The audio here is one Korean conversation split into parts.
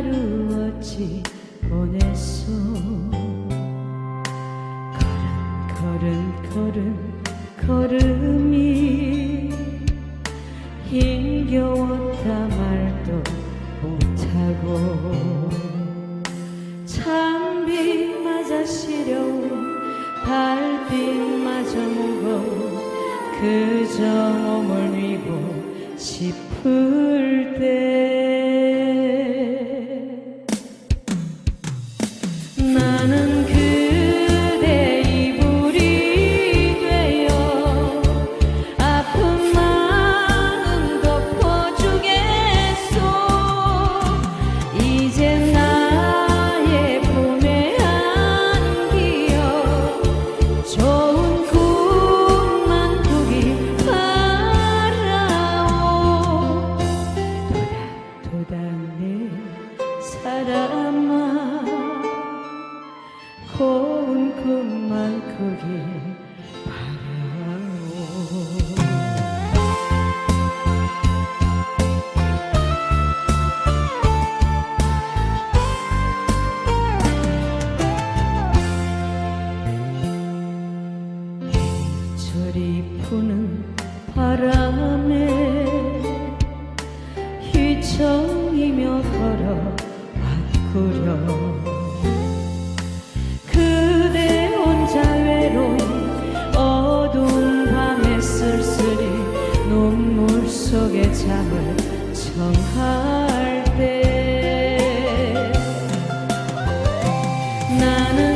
하루 어찌 보냈소? 걸음 걸음 걸음 걸음이 힘겨웠다 말도 못하고. 찬비마저 시려운 달빛마저 무거워 그저 몸을 뉘고 싶을 때 사람아 고운 꿈만 꾸길 부는 바람에 휘청이며 걸어 바꾸려. 그대 혼자 외로이 어두운 밤에 쓸쓸히 눈물 속에 잠을 청할 때 나는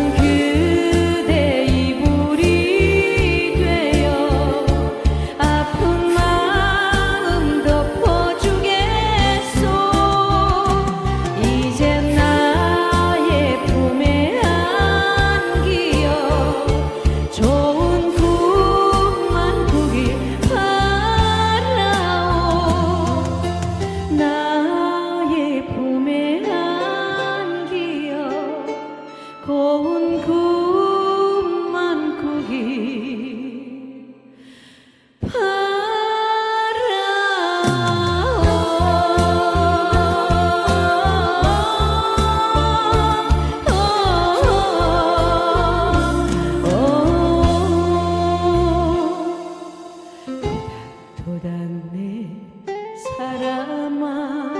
사람아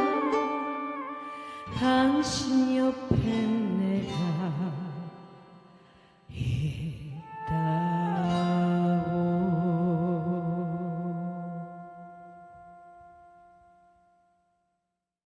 당신 옆에 내가